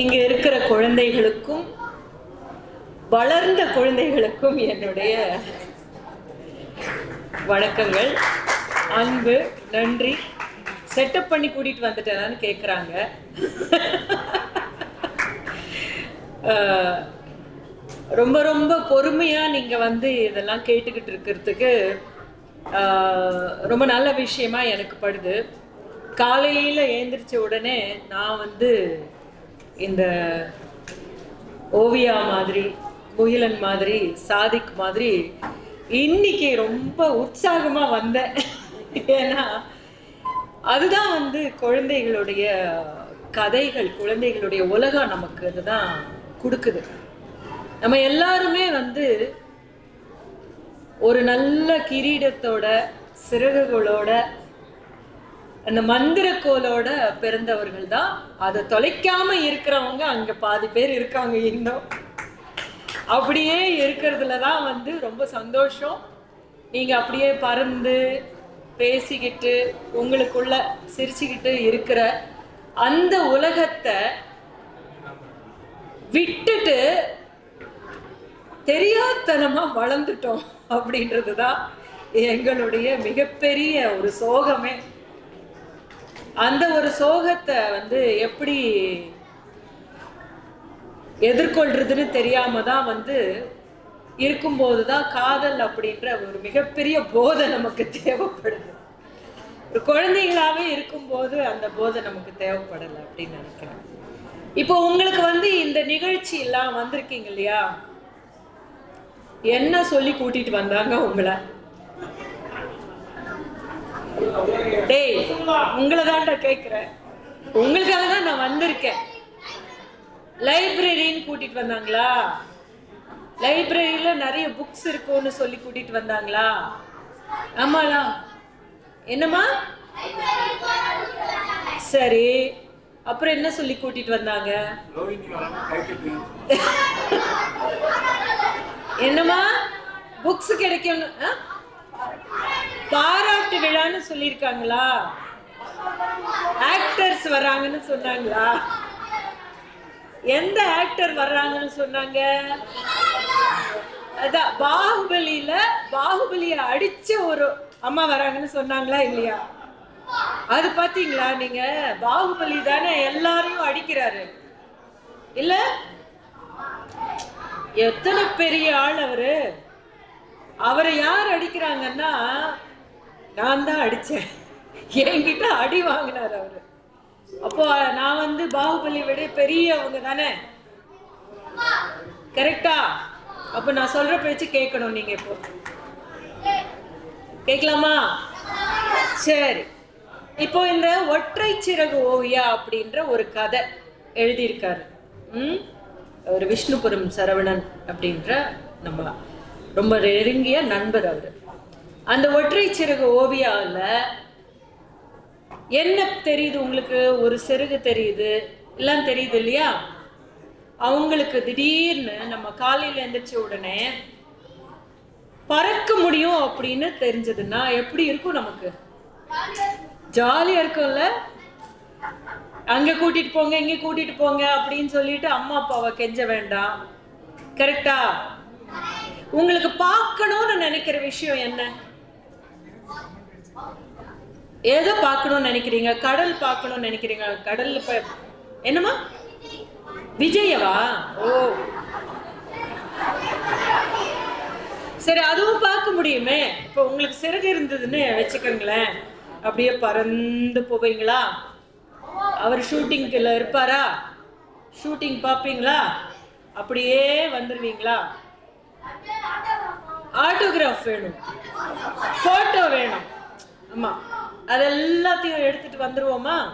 இங்கே இருக்கிற குழந்தைகளுக்கும் வளர்ந்த குழந்தைகளுக்கும் என்னுடைய வணக்கங்கள். அன்பு நன்றி. செட்டப் பண்ணி கூட்டிட்டு வந்துட்டேனான்னு கேட்குறாங்க ரொம்ப ரொம்ப பொறுமையாக நீங்கள் வந்து இதெல்லாம் கேட்டுக்கிட்டு இருக்கிறதுக்கு ரொம்ப நல்ல விஷயமா எனக்கு படுது. காலையில் எழுந்திரிச்ச உடனே நான் வந்து இந்த ஓவியா மாதிரி முகிலன் மாதிரி சாதிக் மாதிரி இன்னைக்கு ரொம்ப உற்சாகமா வந்தேன் ஏன்னா அதுதான் வந்து குழந்தைகளுடைய கதைகள் குழந்தைகளுடைய உலகம் நமக்கு அதுதான் கொடுக்குது. நம்ம எல்லாருமே வந்து ஒரு நல்ல கிரீடத்தோட சிறகுகளோட அந்த மந்திர கோலோட பிறந்தவர்கள் தான். அதை தொலைக்காம இருக்கிறவங்க அங்க பாதி பேர் இருக்காங்க இன்னும். அப்படியே இருக்கிறதுல தான் வந்து ரொம்ப சந்தோஷம். நீங்க அப்படியே பறந்து பேசிக்கிட்டு உங்களுக்குள்ள சிரிச்சுக்கிட்டு இருக்கிற அந்த உலகத்தை விட்டுட்டு தெரியாதனமா வளர்ந்துட்டோம் அப்படின்றது தான் எங்களுடைய மிகப்பெரிய ஒரு சோகமே. அந்த ஒரு சோகத்தை வந்து எப்படி எதிர்கொள்றதுன்னு தெரியாம தான் வந்து இருக்கும்போது தான் காதல் அப்படின்ற ஒரு மிகப்பெரிய போதை நமக்கு தேவைப்படுது. ஒரு குழந்தைகளாவே இருக்கும்போது அந்த போதை நமக்கு தேவைப்படலை அப்படின்னு நினைக்கிறேன். இப்போ உங்களுக்கு வந்து இந்த நிகழ்ச்சி எல்லாம் வந்திருக்கீங்க இல்லையா? என்ன சொல்லி கூட்டிட்டு வந்தாங்க உங்களை? டேய் உங்களை தான்டா கேட்குறேன் உங்களுக்காக தான் நான் வந்திருக்கேன். லைப்ரரின்னு கூட்டிட்டு வந்தாங்களா? லைப்ரரியில நிறைய புக்ஸ் இருக்கும்னு சொல்லி கூட்டிட்டு வந்தாங்களா? ஆமாடா. என்னம்மா? சரி. அப்புறம் என்ன சொல்லி கூட்டிட்டு வந்தாங்க? என்னம்மா? புக்ஸ் கிடைக்கணும் பாராட்டு விழான்னு சொல்லியிருக்காங்களா? ஆக்டர்ஸ் வர்றாங்கன்னு சொன்னாங்களா? எந்த ஆக்டர் வர்றாங்கன்னு சொன்னாங்க? அதான் பாகுபலியில பாகுபலிய அடிச்ச ஒரு அம்மா வராங்கன்னு சொன்னாங்களா இல்லையா? அது பாத்தீங்களா நீங்க? பாகுபலி தானே எல்லாரையும் அடிக்கிறாரு. இல்ல? எத்தனை பெரிய ஆள் அவரு? அவரை யார் அடிக்கிறாங்கன்னா நான் தான் அடித்தேன் என்கிட்ட அடி வாங்கினார் அவர். அப்போ நான் வந்து பாகுபலி விட பெரியவங்க தானே? கரெக்டா? அப்போ நான் சொல்ற பேச்சு கேட்கணும் நீங்க இப்போ. கேட்கலாமா? சரி. இப்போ இந்த ஒற்றை சிறகு ஓவியா அப்படின்ற ஒரு கதை எழுதியிருக்காரு. ம்? ஒரு விஷ்ணுபுரம் சரவணன் அப்படின்ற நம்ம ரொம்ப நெருங்கிய நண்பர் அவர். அந்த ஒற்றை சிறகு ஓவியாவில் என்ன தெரியுது உங்களுக்கு? ஒரு சிறகு தெரியுது? எல்லாம் தெரியுது இல்லையா? அவங்களுக்கு திடீர்னு நம்ம காலையில் எந்திரிச்ச உடனே பறக்க முடியும் அப்படின்னு தெரிஞ்சதுன்னா எப்படி இருக்கும் நமக்கு? ஜாலியா இருக்கும்ல? அங்க கூட்டிட்டு போங்க இங்க கூட்டிட்டு போங்க அப்படின்னு சொல்லிட்டு அம்மா அப்பாவை கெஞ்ச வேண்டாம். கரெக்டா உங்களுக்கு பார்க்கணும்னு நினைக்கிற விஷயம் என்ன? எதை பார்க்கணும்னு நினைக்கிறீங்க கடல் பார்க்கணும்னு நினைக்கிறீங்க கடல் என்னமா என்னம்மா? விஜயவா? ஓ. சரி அதுவும் பார்க்க முடியுமே. இப்போ உங்களுக்கு சிறகு இருந்ததுன்னு வச்சுக்கோங்களேன். அப்படியே பறந்து போவீங்களா? அவர் ஷூட்டிங்கில் இருப்பாரா? ஷூட்டிங் பார்ப்பீங்களா? அப்படியே வந்துடுவீங்களா ஆட்டோகிராஃப் வேணும். ஃபோட்டோ வேணும். ஆமா அது எல்லாத்தையும் எடுத்துட்டு வந்துருவோமா?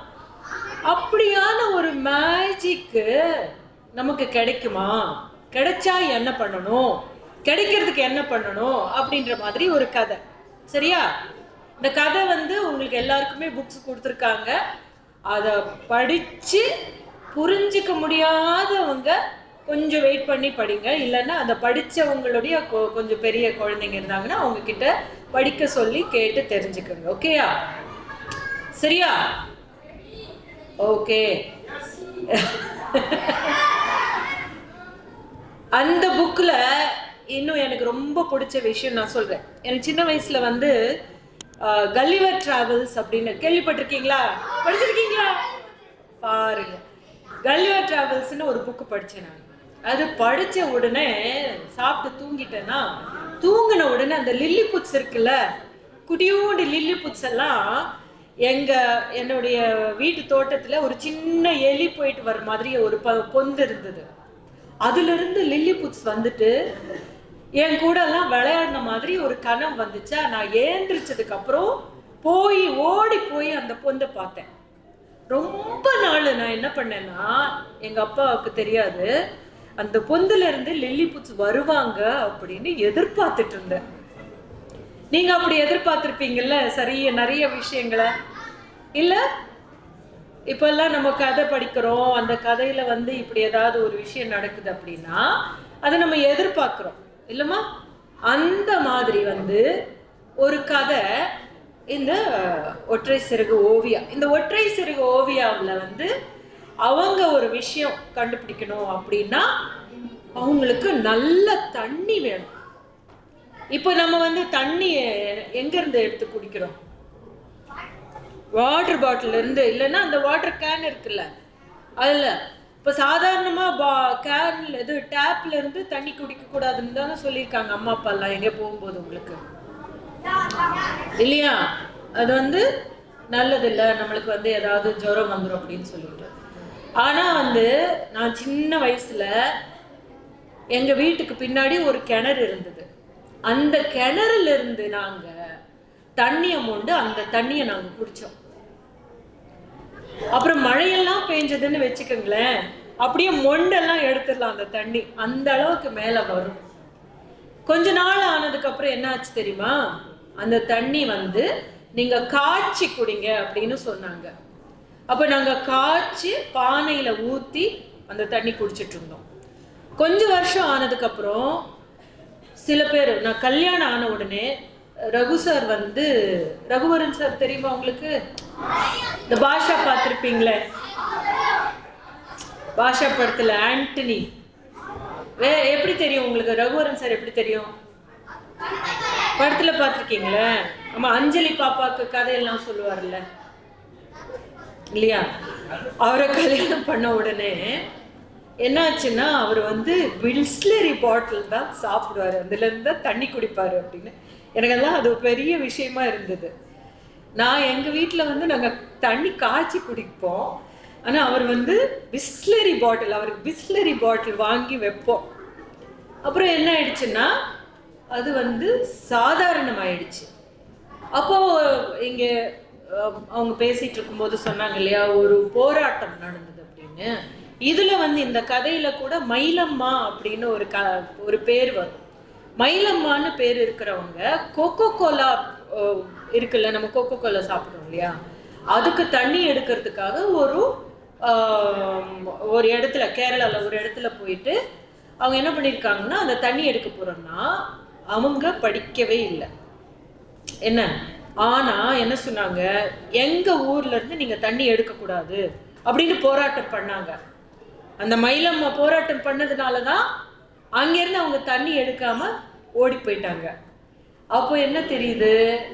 அப்படியான ஒரு மேஜிக்கு நமக்கு கிடைக்குமா? கிடைச்சா என்ன பண்ணணும்? கிடைக்கிறதுக்கு என்ன பண்ணணும்? அப்படின்ற மாதிரி ஒரு கதை. சரியா? இந்த கதை வந்து உங்களுக்கு எல்லாருக்குமே புக்ஸ் கொடுத்துருக்காங்க. அதை படிச்சு புரிஞ்சிக்க முடியாதவங்க கொஞ்சம் வெயிட் பண்ணி படிங்க. இல்லைன்னா அந்த படித்தவங்களுடைய கொ- கொஞ்சம் பெரிய குழந்தைங்க இருந்தாங்கன்னா அவங்கக்கிட்ட படிக்க சொல்லி கேட்டு தெரிஞ்சுக்கோங்க. ஓகேயா சரியா? ஓகே அந்த புக்கில் இன்னும் எனக்கு ரொம்ப பிடிச்ச விஷயம் நான் சொல்கிறேன் எனக்கு சின்ன வயசில் வந்து கல்லிவர் ட்ராவல்ஸ் அப்படின்னு கேள்விப்பட்டிருக்கீங்களா? படிச்சிருக்கீங்களா? பாருங்க. கல்லிவர் ட்ராவல்ஸ்னு ஒரு புக்கு படித்தேன் நான். அது படித்த உடனே சாப்பிட்டு தூங்கிட்டேன்னா தூங்கின உடனே அந்த லில்லி புட்ஸ் இருக்குல்ல குட்டியோண்டு லில்லி புட்ஸ் எல்லாம் எங்கள் என்னுடைய வீட்டு தோட்டத்தில் ஒரு சின்ன எலி போயிட்டு வர மாதிரி ஒரு ப பொந்து இருந்தது. அதுலேருந்து லில்லி புட்ஸ் வந்துட்டு என் கூடலாம் விளையாடின மாதிரி ஒரு கனம் வந்துச்சா நான் ஏந்திரிச்சதுக்கப்புறம் போய் ஓடி போய் அந்த பொந்தை பார்த்தேன். ரொம்ப நாள் நான் என்ன பண்ணேன்னா எங்கள் அப்பாவுக்கு தெரியாது அந்த பொந்துல இருந்து லில்லி புட்ஸ் வருவாங்க அப்படின்னு எதிர்பார்த்துட்டு இருந்தேன். நீங்க அப்படி எதிர்பார்த்திருப்பீங்கல்ல? சரிய நிறைய விஷயங்களை. இல்ல இப்பெல்லாம் நம்ம கதை படிக்கிறோம். அந்த கதையில வந்து இப்படி ஏதாவது ஒரு விஷயம் நடக்குது அப்படின்னா அதை நம்ம எதிர்பார்க்கிறோம். இல்லைம்மா? அந்த மாதிரி வந்து ஒரு கதை இந்த ஒற்றை சிறகு ஓவியா இந்த ஒற்றை சிறகு ஓவியாவில் வந்து அவங்க ஒரு விஷயம் கண்டுபிடிக்கணும் அப்படின்னா அவங்களுக்கு நல்ல தண்ணி வேணும். இப்போ நம்ம வந்து தண்ணி எங்கேருந்து எடுத்து குடிக்கிறோம்? வாட்டர் பாட்டில் இருந்து இல்லைன்னா அந்த வாட்டர் கேன் இருக்குல்ல அதில். இப்போ சாதாரணமாக பா கேன்ல இது டேப்ல இருந்து தண்ணி குடிக்கக்கூடாதுன்னு தானே சொல்லியிருக்காங்க அம்மா அப்பாலாம் எங்கே போகும்போது உங்களுக்கு? இல்லையா? அது வந்து நல்லதில்லை. நம்மளுக்கு வந்து ஏதாவது ஜுரம் வந்துடும் அப்படின்னு சொல்லிட்டு. ஆனால் வந்து நான் சின்ன வயசுல எங்க வீட்டுக்கு பின்னாடி ஒரு கிணறு இருந்தது. அந்த கிணறுல இருந்து நாங்க தண்ணியை மொண்டு அந்த தண்ணியை நாங்க குடிச்சோம். அப்புறம் மழையெல்லாம் பெஞ்சதுன்னு வச்சுக்கோங்களேன் அப்படியே மொண்டெல்லாம் எடுத்துடலாம் அந்த தண்ணி. அந்த அளவுக்கு மேல வரும். கொஞ்ச நாள் ஆனதுக்கு அப்புறம் என்ன ஆச்சு தெரியுமா? அந்த தண்ணி வந்து நீங்க காய்ச்சி குடிங்க அப்படின்னு சொன்னாங்க. அப்போ நாங்கள் காய்ச்சி பானையில் ஊற்றி அந்த தண்ணி குடிச்சிட்டு இருந்தோம். கொஞ்சம் வருஷம் ஆனதுக்கப்புறம் சில பேர் நான் கல்யாணம் ஆன உடனே ரகு சார் வந்து ரகுவரன் சார் தெரியுமா உங்களுக்கு? இந்த பாஷா பார்த்துருப்பீங்களே? பாஷா படத்தில் ஆண்டனி. வே எப்படி தெரியும் உங்களுக்கு? ரகுவரன் சார் எப்படி தெரியும்? படத்தில் பார்த்துருக்கீங்களே? ஆமாம் அஞ்சலி பாப்பாவுக்கு கதையெல்லாம் சொல்லுவார்ல. இல்லையா? அவரை கல்யாணம் பண்ண உடனே என்னாச்சுன்னா அவர் வந்து வில்ஸ்லரி பாட்டில் தான் சாப்பிடுவார். அதுலேருந்து தான் தண்ணி குடிப்பார் அப்படின்னு. எனக்கெல்லாம் அது பெரிய விஷயமா இருந்தது. நான் எங்கள் வீட்டில் வந்து நாங்கள் தண்ணி காய்ச்சி குடிப்போம். ஆனால் அவர் வந்து பிஸ்லரி பாட்டில் அவருக்கு பிஸ்லரி பாட்டில் வாங்கி வைப்போம். அப்புறம் என்ன ஆயிடுச்சுன்னா அது வந்து சாதாரணமாயிடுச்சு. அப்போது இங்கே அவங்க பேசிட்டு இருக்கும்போது சொன்னாங்க இல்லையா ஒரு போராட்டம் நடந்தது அப்படின்னு. இதுல வந்து இந்த கதையில கூட மயிலம்மா அப்படின்னு ஒரு க ஒரு பேர் வரும். மயிலம்மான்னு பேர் இருக்கிறவங்க கோகோ கோலா இருக்குல்ல நம்ம கோகோ கோலா சாப்பிடுறோம் இல்லையா? அதுக்கு தண்ணி எடுக்கிறதுக்காக ஒரு ஒரு இடத்துல கேரளாவில் ஒரு இடத்துல போயிட்டு அவங்க என்ன பண்ணியிருக்காங்கன்னா அந்த தண்ணி எடுக்க போகிறோம்னா அவங்க படிக்கவே இல்லை. என்ன? ஆனால் என்ன சொன்னாங்க? எங்கள் ஊர்லேருந்து நீங்கள் தண்ணி எடுக்கக்கூடாது அப்படின்னு போராட்டம் பண்ணாங்க. அந்த மயிலம்மா போராட்டம் பண்ணதுனால தான் அங்கேருந்து அவங்க தண்ணி எடுக்காமல் ஓடி போயிட்டாங்க. அப்போ என்ன தெரியுது?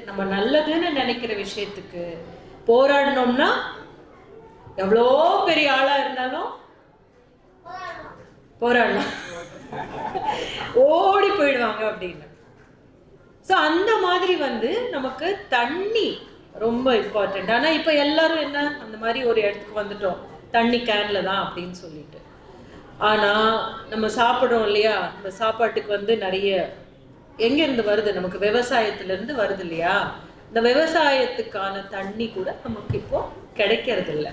நம்ம நல்லதுன்னு நினைக்கிற விஷயத்துக்கு போராடினோம்னா எவ்வளோ பெரிய ஆளாக இருந்தாலும் போராடலாம். ஓடி போயிடுவாங்க அப்படின்னு. ஸோ அந்த மாதிரி வந்து நமக்கு தண்ணி ரொம்ப இம்பார்ட்டண்ட் ஆனால் இப்போ எல்லாரும் என்ன அந்த மாதிரி ஒரு இடத்துக்கு வந்துட்டோம். தண்ணி கேனில் தான் அப்படின்னு சொல்லிட்டு. ஆனால் நம்ம சாப்பிட்றோம் இல்லையா? இந்த சாப்பாட்டுக்கு வந்து நிறைய எங்கேருந்து வருது? நமக்கு விவசாயத்துலேருந்து வருது இல்லையா? இந்த விவசாயத்துக்கான தண்ணி கூட நமக்கு இப்போ கிடைக்கிறது இல்லை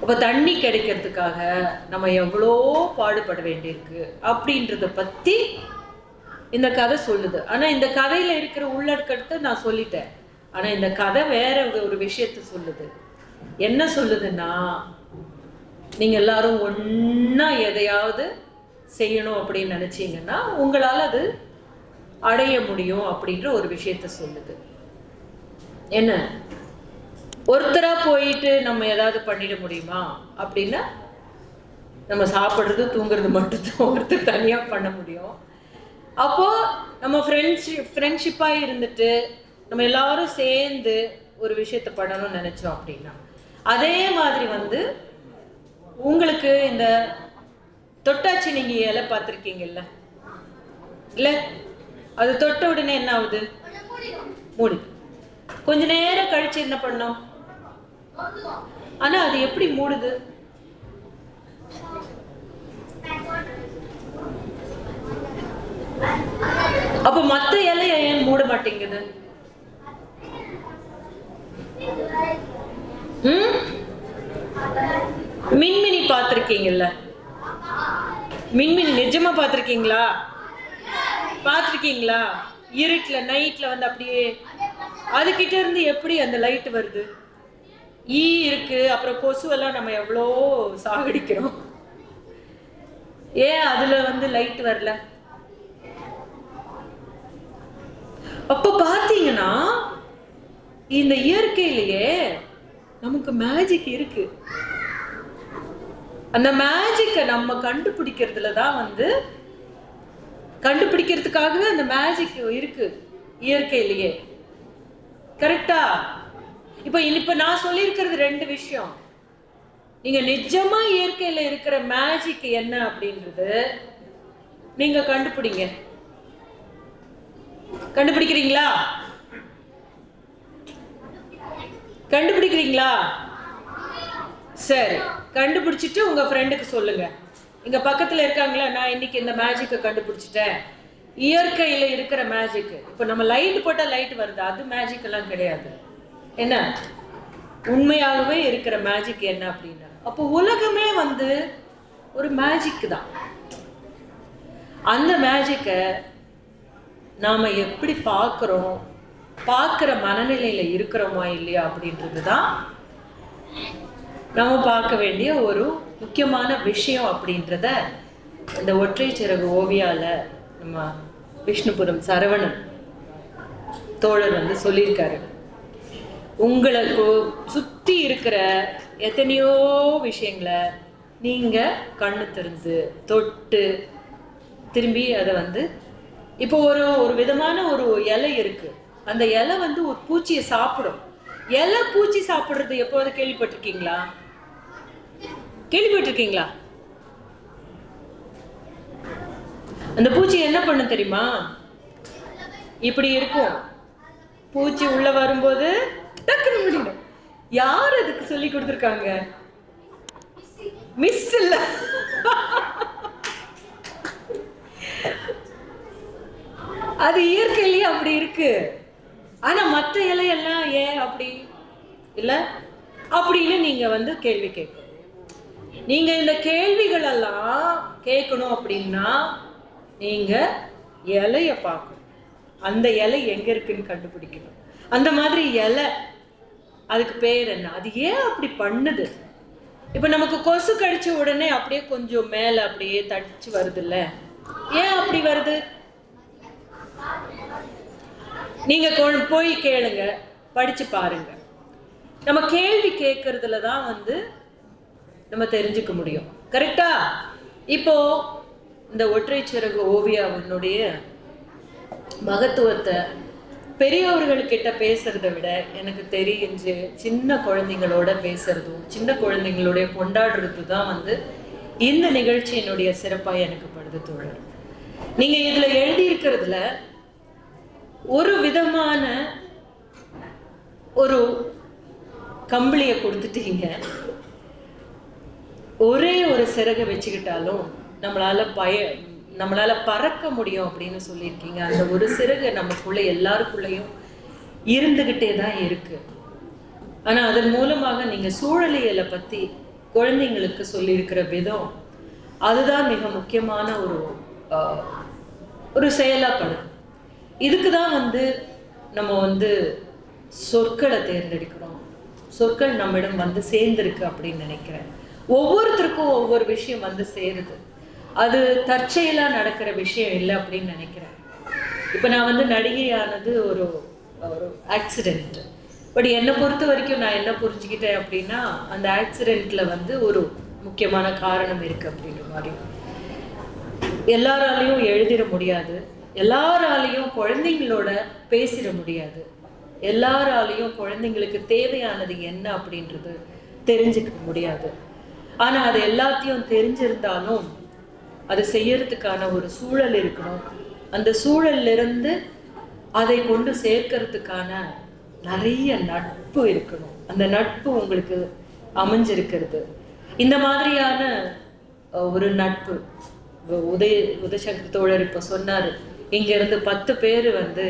அப்போ தண்ணி கிடைக்கிறதுக்காக நம்ம எவ்வளோ பாடுபட வேண்டியிருக்கு? அப்படின்றத பற்றி இந்த கதை சொல்லுது. ஆனால் இந்த கதையில் இருக்கிற உள்ளடக்கத்தை நான் சொல்லிட்டேன். ஆனால் இந்த கதை வேற ஒரு- விஷயத்த சொல்லுது. என்ன சொல்லுதுன்னா நீங்கள் எல்லாரும் ஒன்றா எதையாவது செய்யணும் அப்படின்னு நினச்சிங்கன்னா உங்களால் அது அடைய முடியும் அப்படின்ற ஒரு விஷயத்த சொல்லுது. என்ன? ஒருத்தராக போயிட்டு நம்ம ஏதாவது பண்ணிட முடியுமா? அப்படின்னா நம்ம சாப்பிட்றது தூங்குறது மட்டும்தான் ஒருத்தர் தனியாக பண்ண முடியும். அப்போ நம்ம ஃப்ரெண்ட்ஷிப் ஃப்ரெண்ட்ஷிப்பாக இருந்துட்டு நம்ம எல்லாரும் சேர்ந்து ஒரு விஷயத்த பண்ணணும்னு நினைச்சோம் அப்படின்னா அதே மாதிரி வந்து உங்களுக்கு இந்த தொட்டாச்சி நீங்க இலை பார்த்துருக்கீங்கல்ல? இல்ல? அது தொட்ட உடனே என்ன ஆகுது? மூடி. கொஞ்ச நேரம் கழிச்சு என்ன பண்ணோம்? ஆனா அது எப்படி மூடுது? அப்ப மத்த இலைய ஏன் மூட மாட்டேங்குது? ம்? மின்மினி பார்த்துருக்கீங்கல்ல. மின்மினி நிஜமா பார்த்துருக்கீங்களா? பார்த்துருக்கீங்களா? இருட்டுல நைட்ல வந்து அப்படியே அதுகிட்ட இருந்து எப்படி அந்த லைட் வருது? ஈ இருக்கு அப்புறம் கொசுவெல்லாம் நம்ம எவ்வளோ சாகடிக்கிறோம்? ஏன் அதுல வந்து லைட் வரல? அப்ப பாத்தீங்கன்னா இந்த இயற்கையிலேயே நமக்கு மேஜிக் இருக்கு. அந்த மேஜிக்கை நம்ம கண்டுபிடிக்கிறதுல தான் வந்து கண்டுபிடிக்கிறதுக்காகவே அந்த மேஜிக் இருக்கு இயற்கையிலேயே. கரெக்டா இப்போ இப்ப நான் சொல்லியிருக்கிறது ரெண்டு விஷயம். நீங்க நிஜமா இயற்கையில இருக்கிற மேஜிக் என்ன அப்படின்றது நீங்க கண்டுபிடிங்க. கண்டுபிடிக்கிறீங்களா? கண்டுபிடிக்கிறீங்களா? சரி கண்டுபிடிச்சிட்டு உங்க ஃப்ரெண்டுக்கு சொல்லுங்க. இங்க பக்கத்துல இருக்காங்களா? நான் இன்னைக்கு இந்த மேஜிக்கை கண்டுபிடிச்சிட்டேன். இயற்கையில இருக்கிற மேஜிக் இப்போ நம்ம லைட் போட்டா லைட் வருது. அது மேஜிக் எல்லாம் கிடையாது. என்ன? உண்மையாகவே இருக்கிற மேஜிக் என்ன அப்படின்னா அப்போ உலகமே வந்து ஒரு மேஜிக் தான். அந்த மேஜிக்கை நாம் எப்படி பார்க்குறோம்? பார்க்குற மனநிலையில் இருக்கிறோமா இல்லையா அப்படின்றது தான் நம்ம பார்க்க வேண்டிய ஒரு முக்கியமான விஷயம் அப்படின்றத இந்த ஒற்றை சிறகு ஓவியால நம்ம விஷ்ணுபுரம் சரவணன் தோழர் வந்து சொல்லியிருக்காரு. உங்களுக்கு சுற்றி இருக்கிற எத்தனையோ விஷயங்களை நீங்கள் கண்ணு திறந்து தொட்டு திரும்பி அதை வந்து இப்போ ஒரு ஒரு விதமான ஒரு இலை இருக்கு. அந்த இலை வந்து ஒரு பூச்சியை சாப்பிடும். இலை பூச்சி சாப்பிடுறது எப்போது கேள்விப்பட்டிருக்கீங்களா? கேள்விப்பட்டிருக்கீங்களா? அந்த பூச்சி என்ன பண்ணும் தெரியுமா? இப்படி இருக்கும். பூச்சி உள்ள வரும்போது டக்குன்னு முடியும் யார் அதுக்கு சொல்லி கொடுத்துருக்காங்க? மிஸ் இல்ல. அது இயற்கையிலேயே அப்படி இருக்கு. ஆனா மற்ற இலையெல்லாம் ஏன் அப்படி இல்ல? அப்படின்னு நீங்க வந்து கேள்வி கேட்கணும். நீங்க இந்த கேள்விகள் எல்லாம் கேட்கணும் அப்படின்னா நீங்க இலைய பார்க்கணும். அந்த இலை எங்க இருக்குன்னு கண்டுபிடிக்கணும். அந்த மாதிரி இலை அதுக்கு பேர் என்ன? அது ஏன் அப்படி பண்ணுது? இப்போ நமக்கு கொசு கடிச்ச உடனே அப்படியே கொஞ்சம் மேலே அப்படியே தடிச்சு வருதுல்ல? ஏன் அப்படி வருது? நீங்க கொ- போய் கேளுங்க படிச்சு பாருங்க. நம்ம கேள்வி கேட்கறதுல தான் வந்து நம்ம தெரிஞ்சுக்க முடியும். கரெக்டா இப்போ இந்த ஒற்றை சிறகு ஓவியாவினுடைய மகத்துவத்தை பெரியவர்கள்கிட்ட பேசுறதை விட எனக்கு தெரிஞ்சு சின்ன குழந்தைங்களோட பேசுறதும் சின்ன குழந்தைங்களோட கொண்டாடுறது தான் வந்து இந்த நிகழ்ச்சியினுடைய சிறப்பாக எனக்கு படுது தோழர். நீங்க இதுல எழுதியிருக்கிறதுல ஒரு விதமான ஒரு கம்பளியை கொடுத்துட்டீங்க. ஒரே ஒரு சிறகை வச்சுக்கிட்டாலும் நம்மளால பய நம்மளால பறக்க முடியும் அப்படின்னு சொல்லியிருக்கீங்க. அந்த ஒரு சிறகு நமக்குள்ள எல்லாருக்குள்ளேயும் இருந்துகிட்டே தான் இருக்கு. ஆனா அதன் மூலமாக நீங்க சூழலியலை பத்தி குழந்தைங்களுக்கு சொல்லியிருக்கிற விதம் அதுதான் மிக முக்கியமான ஒரு ஆஹ், ஒரு செயலாப்படுது இதுக்கு தான் வந்து நம்ம வந்து சொற்களை தேர்ந்தெடுக்கிறோம். சொற்கள் நம்மிடம் வந்து சேர்ந்துருக்கு அப்படின்னு நினைக்கிறேன். ஒவ்வொருத்தருக்கும் ஒவ்வொரு விஷயம் வந்து சேருது. அது தற்செயலா நடக்கிற விஷயம் இல்லை அப்படின்னு நினைக்கிறேன். இப்போ நான் வந்து நடிகையானது ஒரு ஒரு ஆக்சிடென்ட் பட் என்னை பொறுத்த வரைக்கும் நான் என்ன புரிஞ்சுக்கிட்டேன் அப்படின்னா அந்த ஆக்சிடெண்ட்டில் வந்து ஒரு முக்கியமான காரணம் இருக்கு அப்படின்ற மாதிரி. எல்லாராலையும் எழுதிட முடியாது. எல்லாராலையும் குழந்தைங்களோட பேசிட முடியாது. எல்லாராலையும் குழந்தைங்களுக்கு தேவையானது என்ன அப்படின்றது தெரிஞ்சுக்க முடியாது. ஆனால் அது எல்லாத்தையும் தெரிஞ்சிருந்தாலும் அதை செய்யறதுக்கான ஒரு சூழல் இருக்கணும். அந்த சூழல்ல இருந்து அதை கொண்டு சேர்க்கறதுக்கான நிறைய நட்பு இருக்கணும். அந்த நட்பு உங்களுக்கு அமைஞ்சிருக்கிறது. இந்த மாதிரியான ஒரு நட்பு. உதய உதயசங்கர் தோழர் இப்போ சொன்னார். இங்கேருந்து பத்து பேர் வந்து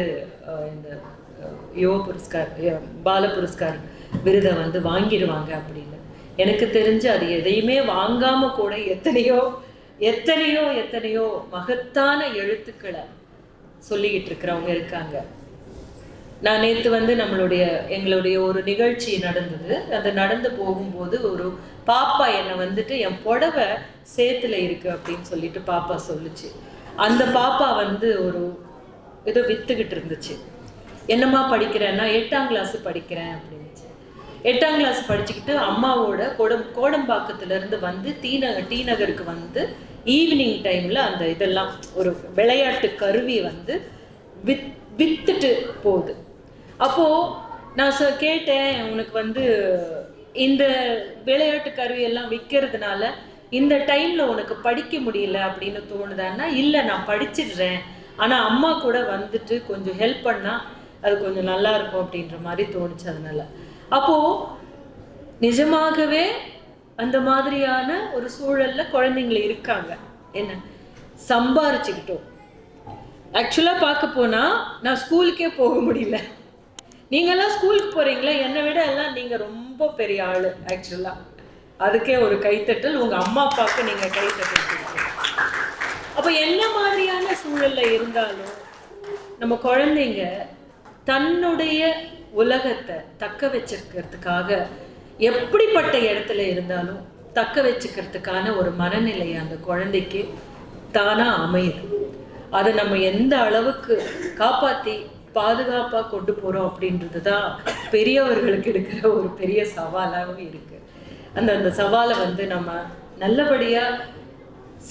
இந்த யுவ புரஸ்கார் பால புரஸ்கார் விருதை வந்து வாங்கிடுவாங்க அப்படின்னு. எனக்கு தெரிஞ்சு அது எதையுமே வாங்காம கூட எத்தனையோ எத்தனையோ எத்தனையோ மகத்தான எழுத்துக்களை சொல்லிக்கிட்டு இருக்கிறவங்க இருக்காங்க. நான் நேற்று வந்து நம்மளுடைய எங்களுடைய ஒரு நிகழ்ச்சி நடந்தது. அது நடந்து போகும்போது ஒரு பாப்பா என்னை வந்துட்டு என் புடவை சேத்துல இருக்கு அப்படின்னு சொல்லிட்டு பாப்பா சொல்லுச்சு. அந்த பாப்பா வந்து ஒரு ஏதோ வித்துக்கிட்டு இருந்துச்சு. என்னம்மா படிக்கிறேன்னா எட்டாம் கிளாஸ் படிக்கிறேன் அப்படின்னுச்சு. எட்டாம் கிளாஸ் படிச்சுக்கிட்டு அம்மாவோட கோடம் கோடம்பாக்கத்துலேருந்து வந்து டீ நகர் டி நகருக்கு வந்து ஈவினிங் டைமில் அந்த இதெல்லாம் ஒரு விளையாட்டு கருவி வந்து வித் வித்துட்டு போகுது. அப்போது நான் சொ கேட்டேன் உனக்கு வந்து இந்த விளையாட்டு கருவியெல்லாம் விற்கிறதுனால இந்த டைம்ல உனக்கு படிக்க முடியல அப்படின்னு தோணுதான்னா இல்லை நான் படிச்சிடுறேன். ஆனா அம்மா கூட வந்துட்டு கொஞ்சம் ஹெல்ப் பண்ணா அது கொஞ்சம் நல்லா இருக்கும் அப்படின்ற மாதிரி தோணுச்சு அதனால. அப்போ நிஜமாகவே அந்த மாதிரியான ஒரு சூழல்ல குழந்தைங்க இருக்காங்க. என்ன? சம்பாரிச்சுக்கிட்டோம். ஆக்சுவலாக பார்க்க போனா நான் ஸ்கூலுக்கே போக முடியல. நீங்கெல்லாம் ஸ்கூலுக்கு போறீங்களா? என்னை விட எல்லாம் நீங்க ரொம்ப பெரிய ஆளு ஆக்சுவலா அதுக்கே ஒரு கைத்தட்டல் உங்க அம்மா அப்பாவுக்கு நீங்க கைத்தட்டல் அப்போ என்ன மாதிரியான சூழல்ல இருந்தாலும் நம்ம குழந்தைங்க தன்னுடைய உலகத்தை தக்க வச்சிருக்கிறதுக்காக எப்படிப்பட்ட இடத்துல இருந்தாலும் தக்க வச்சுக்கிறதுக்கான ஒரு மனநிலை அந்த குழந்தைக்கு தானாக அமையுது. அதை நம்ம எந்த அளவுக்கு காப்பாத்தி பாதுகாப்பா கொண்டு போறோம் அப்படின்றது தான் பெரியவர்களுக்கு எடுக்கிற ஒரு பெரிய சவாலாகவும் இருக்கு. அந்த அந்த சவாலை வந்து நம்ம நல்லபடியா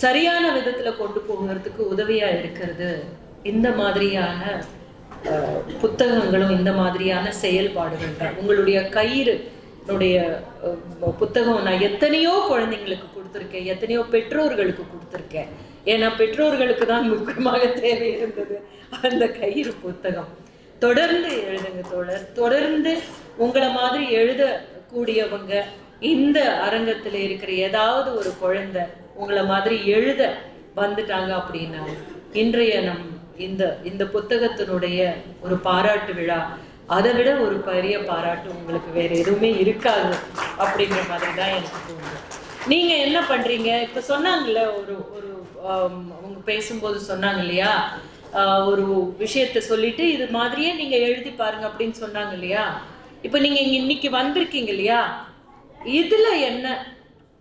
சரியான விதத்துல கொண்டு போகிறதுக்கு உதவியா இருக்கிறது. இந்த மாதிரியான புத்தகங்களும் இந்த மாதிரியான செயல்பாடுகள் தான். உங்களுடைய கயிறு என்னுடைய புத்தகம் நான் எத்தனையோ குழந்தைங்களுக்கு கொடுத்துருக்கேன். எத்தனையோ பெற்றோர்களுக்கு கொடுத்துருக்கேன். ஏன்னா பெற்றோர்களுக்கு தான் முக்கியமாக தேவை இருந்தது. அந்த கயிறு புத்தகம். தொடர்ந்து எழுதுங்க தோழர். தொடர்ந்து உங்களை மாதிரி எழுதக்கூடியவங்க இந்த அரங்கத்தில் இருக்கிற ஏதாவது ஒரு குழந்தை உங்களை மாதிரி எழுத வந்துட்டாங்க அப்படின்னா இன்றைய நம் இந்த இந்த புத்தகத்தினுடைய ஒரு பாராட்டு விழா அதை விட ஒரு பெரிய பாராட்டு உங்களுக்கு வேற எதுவுமே இருக்காது அப்படிங்கிற மாதிரி தான் எனக்கு தோணுது. நீங்க என்ன பண்றீங்க? இப்ப சொன்னாங்கல்ல ஒரு ஒரு அவங்க பேசும்போது சொன்னாங்க இல்லையா? ஒரு விஷயத்த சொல்லிட்டு இது மாதிரியே நீங்க எழுதி பாருங்க அப்படின்னு சொன்னாங்க இல்லையா? இப்ப நீங்க இங்க இன்னைக்கு வந்திருக்கீங்க இல்லையா? இதில் என்ன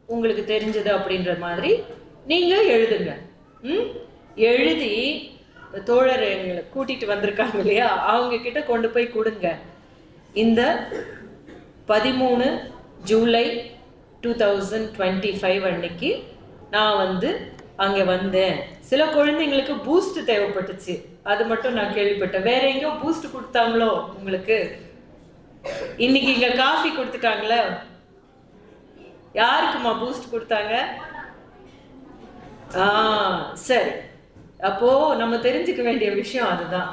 உங்களுக்கு தெரிஞ்சது அப்படின்ற மாதிரி நீங்கள் எழுதுங்க. ம்? எழுதி தோழர் எங்களை கூட்டிகிட்டு வந்திருக்காங்க இல்லையா? அவங்க கிட்ட கொண்டு போய் கொடுங்க. இந்த பதிமூணு July two thousand twenty five அன்னைக்கு நான் வந்து அங்கே வந்தேன். சில குழந்தைங்களுக்கு பூஸ்ட் தேவைப்பட்டுச்சு. அது மட்டும் நான் கேள்விப்பட்டேன். வேற எங்கேயோ பூஸ்ட் கொடுத்தாங்களோ உங்களுக்கு? இன்னைக்கு இங்கே காஃபி கொடுத்துட்டாங்களே? யாருக்குமா பூஸ்ட் கொடுத்தாங்க? ஆ சரி. அப்போ நம்ம தெரிஞ்சுக்க வேண்டிய விஷயம் அதுதான்.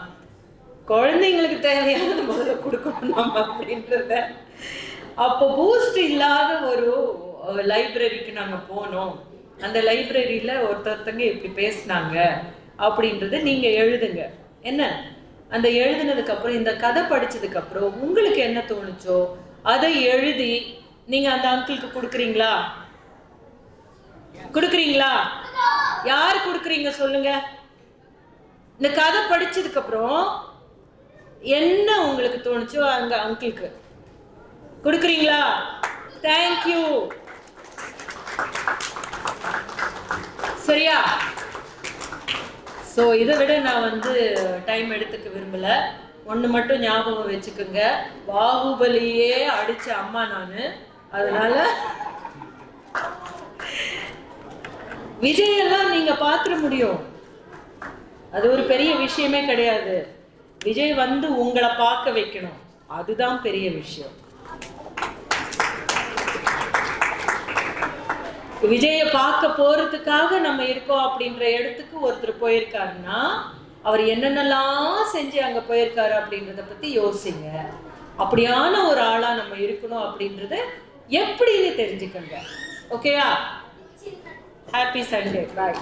குழந்தைங்களுக்கு தேவையானது முதல்ல கொடுக்கணும் நம்ம அப்படின்றத. அப்போ பூஸ்ட் இல்லாத ஒரு லைப்ரரிக்கு நாங்கள் போனோம். அந்த லைப்ரரியில் ஒருத்தொருத்தங்க இப்படி பேசினாங்க அப்படின்றத நீங்கள் எழுதுங்க. என்ன? அந்த எழுதுனதுக்கப்புறம் இந்த கதை படித்ததுக்கப்புறம் உங்களுக்கு என்ன தோணுச்சோ அதை எழுதி நீங்கள் அந்த அங்கிளுக்கு கொடுக்குறீங்களா? கொடுக்குறீங்களா? யார் கொடுக்குறீங்க சொல்லுங்க. இந்த கதை படிச்சதுக்கு அப்புறம் என்ன உங்களுக்கு தோணுச்சோ அங்க அங்கிளுக்கு? கொடுக்குறீங்களா? தேங்க்யூ சரியா? ஸோ இதை விட நான் வந்து டைம் எடுத்துக்க விரும்பலை. ஒன்று மட்டும் ஞாபகம் வச்சுக்கோங்க. பாகுபலியே அடித்த அம்மா நான். அதனால விஜய் எல்லாம் நீங்க பாத்துற முடியும். அது ஒரு பெரிய விஷயமே கிடையாது. விஜய் வந்து உங்களை பார்க்க வைக்கணும். அதுதான் பெரிய விஷயம். விஜயை பார்க்க போறதுக்காக நம்ம இருக்கோம் அப்படின்ற இடத்துக்கு ஒருத்தர் போயிருக்காருன்னா அவர் என்னென்னலாம் செஞ்சு அங்க போயிருக்காரு அப்படின்றத பத்தி யோசிங்க. அப்படியான ஒரு ஆளா நம்ம இருக்கணும் அப்படின்றத எப்படின்னு தெரிஞ்சுக்கோங்க. ஓகேயா ஹாப்பி சண்டே பாய்